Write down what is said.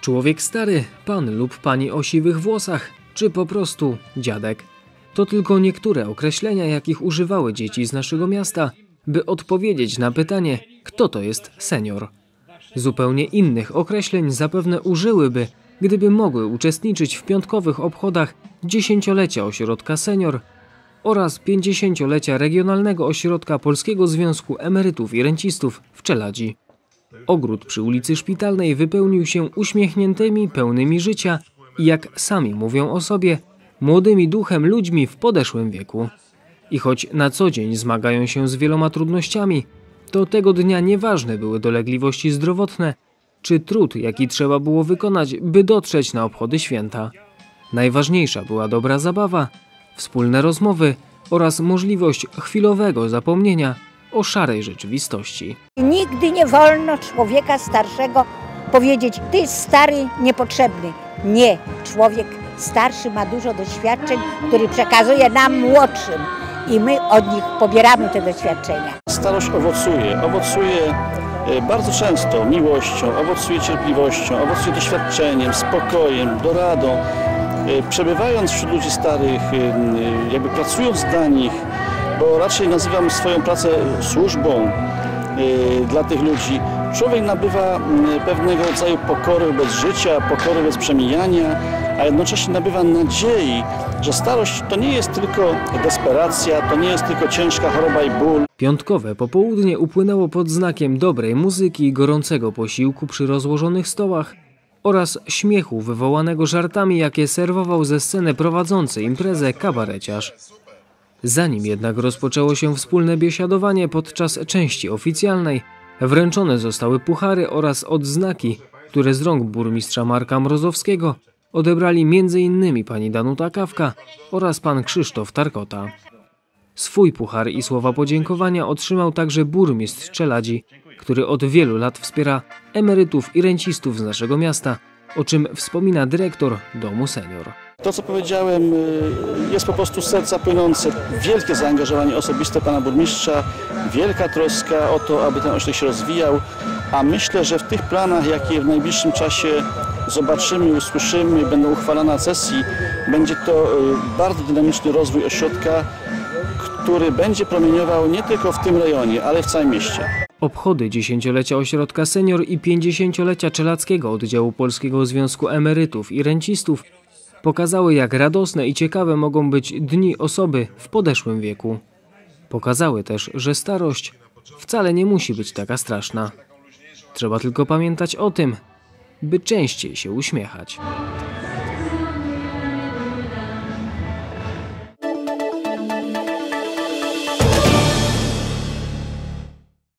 Człowiek stary, pan lub pani o siwych włosach, czy po prostu dziadek. To tylko niektóre określenia, jakich używały dzieci z naszego miasta, by odpowiedzieć na pytanie, kto to jest senior. Zupełnie innych określeń zapewne użyłyby, gdyby mogły uczestniczyć w piątkowych obchodach dziesięciolecia ośrodka senior oraz pięćdziesięciolecia Regionalnego Ośrodka Polskiego Związku Emerytów i Rencistów w Czeladzi. Ogród przy ulicy Szpitalnej wypełnił się uśmiechniętymi, pełnymi życia i jak sami mówią o sobie, młodymi duchem ludźmi w podeszłym wieku. I choć na co dzień zmagają się z wieloma trudnościami, to tego dnia nieważne były dolegliwości zdrowotne czy trud, jaki trzeba było wykonać, by dotrzeć na obchody święta. Najważniejsza była dobra zabawa, wspólne rozmowy oraz możliwość chwilowego zapomnienia o szarej rzeczywistości. Nigdy nie wolno człowieka starszego powiedzieć, ty stary, niepotrzebny. Nie, człowiek starszy ma dużo doświadczeń, który przekazuje nam młodszym i my od nich pobieramy te doświadczenia. Starość owocuje, owocuje e, bardzo często miłością, owocuje cierpliwością, owocuje doświadczeniem, spokojem, doradą. E, Przebywając wśród ludzi starych, e, jakby pracując dla nich, bo raczej nazywam swoją pracę służbą dla tych ludzi, człowiek nabywa pewnego rodzaju pokory wobec życia, pokory wobec przemijania, a jednocześnie nabywa nadziei, że starość to nie jest tylko desperacja, to nie jest tylko ciężka choroba i ból. Piątkowe popołudnie upłynęło pod znakiem dobrej muzyki, gorącego posiłku przy rozłożonych stołach oraz śmiechu wywołanego żartami, jakie serwował ze sceny prowadzący imprezę kabareciarz. Zanim jednak rozpoczęło się wspólne biesiadowanie podczas części oficjalnej, wręczone zostały puchary oraz odznaki, które z rąk burmistrza Marka Mrozowskiego odebrali m.in. pani Danuta Kawka oraz pan Krzysztof Tarkota. Swój puchar i słowa podziękowania otrzymał także burmistrz Czeladzi, który od wielu lat wspiera emerytów i rencistów z naszego miasta, o czym wspomina dyrektor Domu Senior. To, co powiedziałem, y, jest po prostu z serca płynące. Wielkie zaangażowanie osobiste pana burmistrza, wielka troska o to, aby ten ośrodek się rozwijał, a myślę, że w tych planach, jakie w najbliższym czasie zobaczymy, usłyszymy, będą uchwalane na sesji, będzie to y, bardzo dynamiczny rozwój ośrodka, który będzie promieniował nie tylko w tym rejonie, ale w całym mieście. Obchody dziesięciolecia ośrodka senior i pięćdziesięciolecia czelackiego oddziału Polskiego Związku Emerytów i Rencistów pokazały, jak radosne i ciekawe mogą być dni osoby w podeszłym wieku. Pokazały też, że starość wcale nie musi być taka straszna. Trzeba tylko pamiętać o tym, by częściej się uśmiechać.